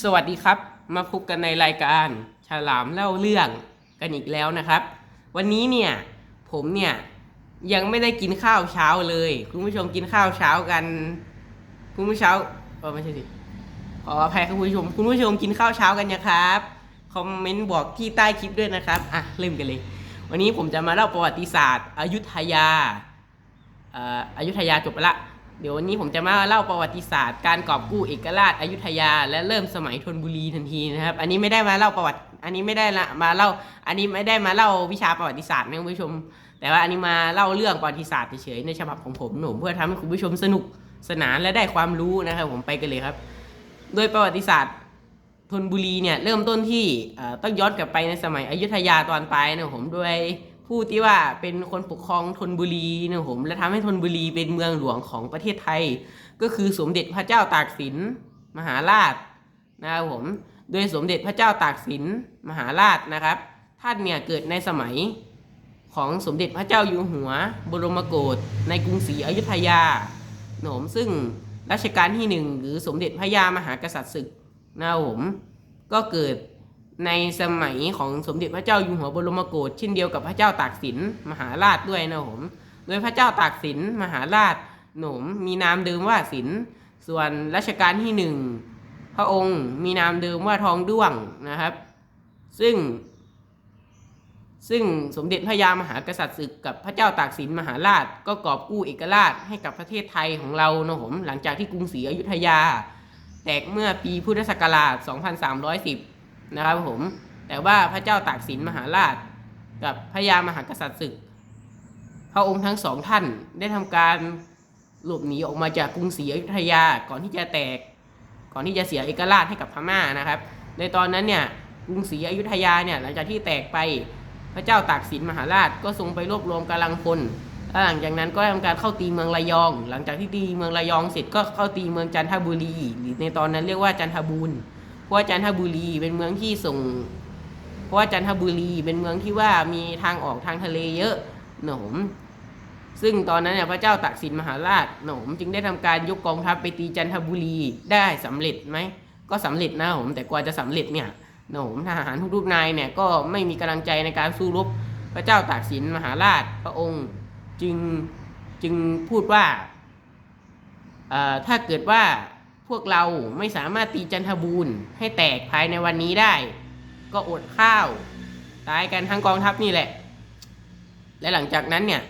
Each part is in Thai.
สวัสดีครับ มาพบกันในรายการฉลามเล่าเรื่องกันอีกแล้วนะครับ วันนี้เนี่ยผมเนี่ยยังไม่ได้กินข้าวเช้าเลย คุณผู้ชมกินข้าวเช้ากัน คุณผู้เช้าเออไม่ใช่สิขออภัยครับคุณผู้ชม คุณผู้ชมกินข้าวเช้ากันนะครับคอมเมนต์บอกที่ใต้คลิปด้วยนะครับอะเริ่มกันเลย วันนี้ผมจะมาเล่าประวัติศาสตร์อยุธยาอ่ออยุธยาจบไปละ เดี๋ยววันนี้ผมจะมาเล่าประวัติศาสตร์การกอบกู้เอกราชอยุธยา และเริ่มสมัยธนบุรีทันทีนะครับ อันนี้ไม่ได้มาเล่าประวัติ อันนี้ไม่ได้ละมาเล่า อันนี้ไม่ได้มาเล่าวิชาประวัติศาสตร์นะคุณผู้ชม แต่ว่าอันนี้มาเล่าเรื่องประวัติศาสตร์เฉยๆในฉบับของผมหนุ่มเพื่อทำให้คุณผู้ชมสนุกสนานและได้ความรู้นะครับผมไปกันเลยครับ โดยประวัติศาสตร์ธนบุรีเนี่ยเริ่มต้นที่ต้องย้อนกลับไปในสมัยอยุธยาตอนปลายนะผมโดย ผู้ที่ว่าเป็นคนปกครองธนบุรีนะผมและทำให้ธนบุรีเป็นเมืองหลวงของประเทศไทย ก็คือสมเด็จพระเจ้าตากสินมหาราชนะครับผมโดยสมเด็จพระเจ้าตากสินมหาราชนะครับ ท่านเนี่ยเกิดในสมัยของสมเด็จพระเจ้าอยู่หัว บรมโกศในกรุงศรีอยุธยาหนมซึ่งรัชกาลที่หนึ่งหรือสมเด็จพระยามหากษัตริย์ศึกนะครับผมก็เกิด ในสมัยของสมเด็จพระเจ้าอยู่หัวบรมโกศเช่นเดียวกับพระเจ้าตากสินมหาราชด้วยนะผมโดยพระเจ้าตากสินมหาราชหนมมีนามเดิมว่าสินส่วนรัชกาลที่หนึ่งพระองค์มีนามเดิมว่าทองด้วงนะครับ ซึ่ง ซึ่งสมเด็จพระยามหากษัตริย์ศึกกับพระเจ้าตากสินมหาราช ก็กอบกู้เอกราชให้กับประเทศไทยของเรานะผมหลังจากที่กรุงศรีอยุธยา แตกเมื่อปีพุทธศักราช 2310 นะครับผม แต่ว่าพระเจ้าตากสินมหาราช กับพระยามหากษัตริย์ศึก พระองค์ทั้งสองท่านได้ทำการหลบหนีออกมาจากกรุงศรีอยุธยาก่อนที่จะแตก ก่อนที่จะเสียเอกราชให้กับพม่านะครับ ในตอนนั้นเนี่ยกรุงศรีอยุธยาเนี่ยหลังจากที่แตกไปพระเจ้าตากสินมหาราชก็ทรงไปรวบรวมกำลังพลแล้วหลังจากนั้นก็ทำการเข้าตีเมืองระยอง หลังจากที่ตีเมืองระยองเสร็จก็เข้าตีเมืองจันทบุรีหรือในตอนนั้นเรียกว่าจันทบูรณ์ ราะว่าจันทบุรีเป็นเมืองที่ส่ง เพราะว่าจันทบุรีเป็นเมืองที่ว่ามีทางออกทางทะเลเยอะหนมซึ่งตอนนั้นเนี่ยพระเจ้าตากสินมหาราชหนมจึงได้ทำการยกกองทัพไปตีจันทบุรีได้สำเร็จไหมก็สำเร็จนะผมแต่กว่าจะสำเร็จเนี่ยหนมทหารทุกรูปนายเนี่ยก็ไม่มีกำลังใจในการสู้รบพระเจ้าตากสินมหาราชพระองค์จึงจึงพูดว่าถ้าเกิดว่า พวกเราไม่สามารถตีจันทบูรณ์ให้แตกภายในวันนี้ได้ ก็อดข้าว ตายกันทั้งกองทัพนี่แหละ และหลังจากนั้นเนี่ย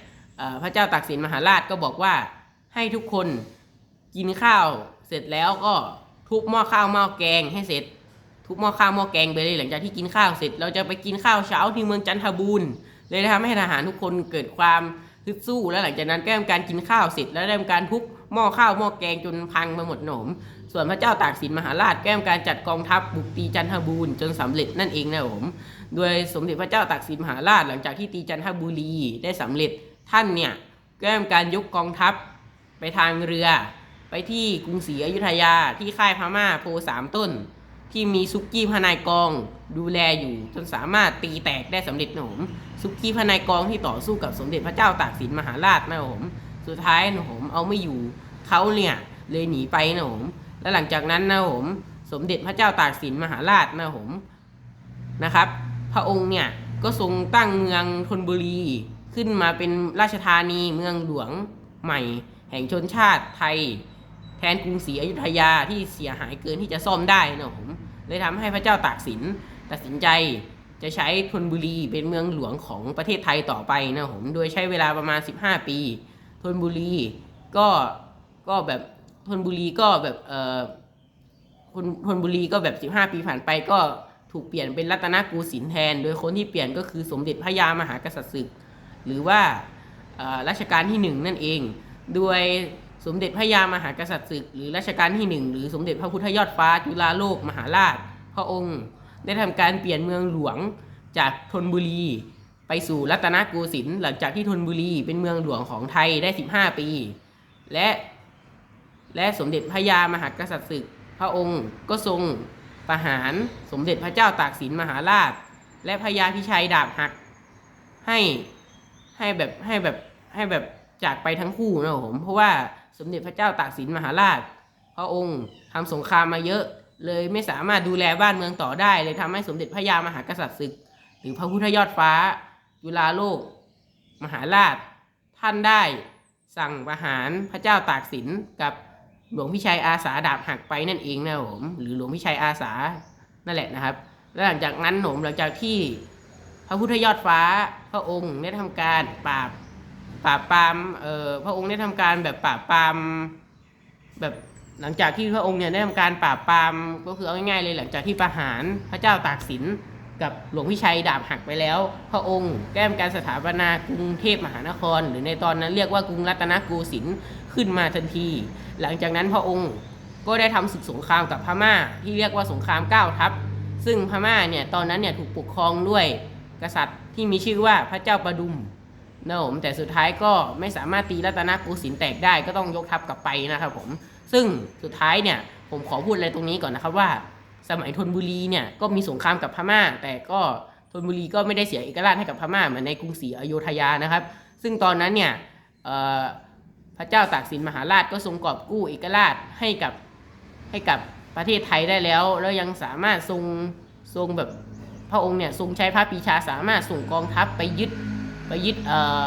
พระเจ้าตากสินมหาราชก็บอกว่าให้ทุกคนกินข้าวเสร็จแล้วก็ทุบหม้อข้าวหม้อแกงให้เสร็จ ทุบหม้อข้าวหม้อแกงไปเลยหลังจากที่กินข้าวเสร็จ เราจะไปกินข้าวเช้าที่เมืองจันทบูรณ์เลยทำให้ทหารทุกคนเกิดความ ฮึดสู้แล้วหลังจากนั้นก็ทำการกินข้าวเสร็จแล้วได้ทำการทุบหม้อข้าวหม้อแกงจนพังไปหมดหนม ส่วนพระเจ้าตากสินมหาราชแก็ทำการจัดกองทัพบุกตีจันทบูรณ์จนสำเร็จนั่นเองนะผม โดยสมเด็จพระเจ้าตากสินมหาราชหลังจากที่ตีจันทบุรีได้สำเร็จท่านเนี่ยแก็ทำการยกกองทัพไปทางเรือ ไปที่กรุงศรีอยุธยาที่ค่ายพม่าโพสามต้น ที่มีซุกี้พนายกองดูแลอยู่จนสามารถตีแตกได้สำเร็จนะผมซุกี้พนายกองที่ต่อสู้กับสมเด็จพระเจ้าตากสินมหาราชนะผมสุดท้ายนะผมเอาไม่อยู่เขาเนี่ยเลยหนีไปนะผมและหลังจากนั้นนะผมสมเด็จพระเจ้าตากสินมหาราชนะผมนะครับ พระองค์เนี่ยก็ทรงตั้งเมืองธนบุรีขึ้นมาเป็นราชธานีเมืองหลวงใหม่ แห่งชนชาติไทย แทนกรุงศรีอยุธยาที่เสียหายเกินที่จะซ่อมได้นะผม เลยทำให้พระเจ้าตากสินตัดสินใจจะใช้ธนบุรีเป็นเมืองหลวงของประเทศไทยต่อไปนะผมโดยใช้เวลาประมาณ 15 ปีธนบุรีก็ก็แบบธนบุรีก็แบบเอ่อธนธนบุรีก็แบบ 15 ปีผ่านไปก็ถูกเปลี่ยนเป็นรัตนกูสินแทน โดยคนที่เปลี่ยนก็คือสมเด็จพระยามหากษัตริย์ศึก หรือว่ารัชกาลที่หนึ่งนั่นเอง โดย สมเด็จพระยามหากษัตริย์ศึก หรือรัชกาลที่หนึ่งหรือสมเด็จพระพุทธยอดฟ้าจุฬาโลกมหาราช พระองค์ ได้ทำการเปลี่ยนเมืองหลวงจากธนบุรี ไปสู่รัตนโกสินทร์หลังจากที่ธนบุรีเป็นเมืองหลวงของไทยได้ 15 ปี และและสมเด็จพระยามหากษัตริย์ศึก พระองค์ก็ทรงประหารสมเด็จพระเจ้าตากสินมหาราช และพระยาพิชัยดาบหัก ให้ให้แบบให้แบบให้แบบจากไปทั้งคู่นะครับผมเพราะว่า สมเด็จพระเจ้าตากสินมหาราช พระองค์ทำสงครามมาเยอะ เลยไม่สามารถดูแลบ้านเมืองต่อได้ เลยทำให้สมเด็จพระยามหากษัตริย์ศึก หรือพระพุทธยอดฟ้าจุฬาโลก มหาราช ท่านได้สั่งประหารพระเจ้าตากสินกับหลวงพิชัยอาสาดาบหักไปนั่นเองนะผมหรือหลวงพิชัยอาสานั่นแหละนะครับ แล้วหลังจากนั้นหนมหลังจากที่พระพุทธยอดฟ้าพระองค์ได้ทำการปราบ ปราบปรามเอ่อพระองค์ได้ทำการแบบปราบปรามแบบหลังจากที่พระองค์เนี่ยได้ทำการปราบปรามก็คือเอาง่ายๆเลยหลังจากที่ประหารพระเจ้าตากสินกับหลวงพิชัยดาบหักไปแล้ว พระองค์แก้มการสถาปนากรุงเทพมหานคร หรือในตอนนั้นเรียกว่ากรุงรัตนโกสินทร์ขึ้นมาทันที หลังจากนั้นพระองค์ก็ได้ทำศึกสงครามกับพม่า ที่เรียกว่าสงครามเก้าทัพ ซึ่งพม่าเนี่ยตอนนั้นเนี่ยถูกปกครองด้วยกษัตริย์ที่มีชื่อว่าพระเจ้าประดุม นะผมแต่สุดท้ายก็ไม่สามารถตีรัตนโกสินทร์แตกได้ก็ต้องยกทัพกลับไปนะครับผมซึ่งสุดท้ายเนี่ยผมขอพูดอะไรตรงนี้ก่อนนะครับว่า สมัยธนบุรีเนี่ยก็มีสงครามกับพม่า แต่ก็ธนบุรีก็ไม่ได้เสียเอกราชให้กับพม่าเหมือนในกรุงศรีอยุธยานะครับ ซึ่งตอนนั้นเนี่ยพระเจ้าตากสินมหาราชก็ทรงกอบกู้เอกราชให้กับให้กับประเทศไทยได้แล้ว แล้วยังสามารถทรงทรงแบบพระองค์เนี่ยทรงใช้พระปีชาสามารถส่งกองทัพไปยึด ไปยึดเอ่อ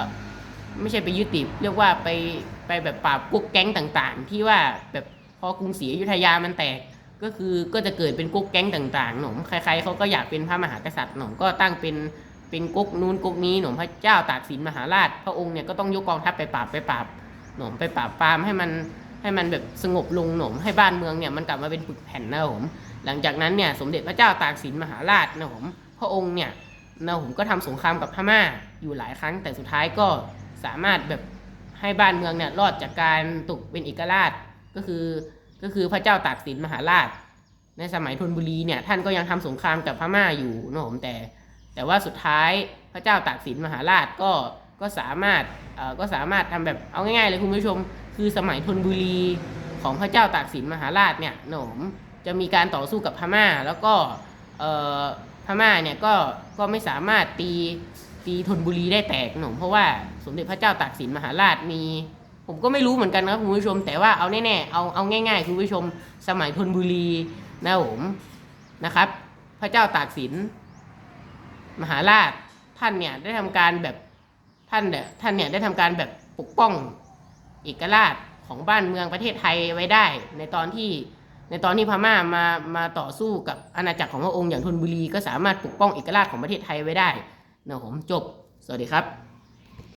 ไม่ใช่ไปยึดติดเรียกว่าไปไปแบบปราบกุ๊กแก๊งต่างๆ ที่ว่าแบบพอกรุงศรีอยุธยามันแตกก็คือก็จะเกิดเป็นกุ๊กแก๊งต่างๆหนมใครๆเขาก็อยากเป็นพระมหากษัตริย์หนมก็ตั้งเป็นเป็นกุ๊กนู้นกุ๊กนี้หนมพระเจ้าตากสินมหาราช พระองค์เนี่ยก็ต้องยกกองทัพไปปราบไปปราบหนมไปปราบปรามให้มันให้มันแบบสงบลงหนมให้บ้านเมืองเนี่ยมันกลับมาเป็นปึกแผ่นนะผมหลังจากนั้นเนี่ยสมเด็จพระเจ้าตากสินมหาราชนะผมพระองค์เนี่ย นะผมก็ทำสงครามกับพม่าอยู่หลายครั้ง แต่สุดท้ายก็สามารถแบบให้บ้านเมืองเนี่ยรอดจากการตกเป็นเอกราชก็คือก็คือพระเจ้าตากสินมหาราช ในสมัยธนบุรีเนี่ยท่านก็ยังทำสงครามกับพม่าอยู่นะผมแต่ แต่ว่าสุดท้ายพระเจ้าตากสินมหาราชก็ก็สามารถเอ่อก็สามารถทำแบบเอาง่ายๆเลยคุณผู้ชม คือสมัยธนบุรีของพระเจ้าตากสินมหาราชเนี่ยนะผมจะมีการต่อสู้กับพม่าแล้วก็เอ่อ พม่าเนี่ยก็ก็ไม่สามารถตีตีธนบุรีได้แตกหนมเพราะว่าสมเด็จพระเจ้าตากสินมหาราชมี ผมก็ไม่รู้เหมือนกันนะครับคุณผู้ชม แต่ว่าเอาแน่ๆเอาเอาง่ายๆคุณผู้ชมสมัยธนบุรีนะผมนะครับ พระเจ้าตากสินมหาราชท่านเนี่ยได้ทำการแบบท่านเนี่ยท่านเนี่ยได้ทำการแบบปกป้องเอกราชของบ้านเมืองประเทศไทยไว้ได้ ในตอนที่ ในตอนที่พม่ามามาต่อสู้กับอาณาจักรของพระองค์อย่างธนบุรีก็สามารถปกป้องเอกราชของประเทศไทยไว้ได้นะผมจบ สวัสดีครับ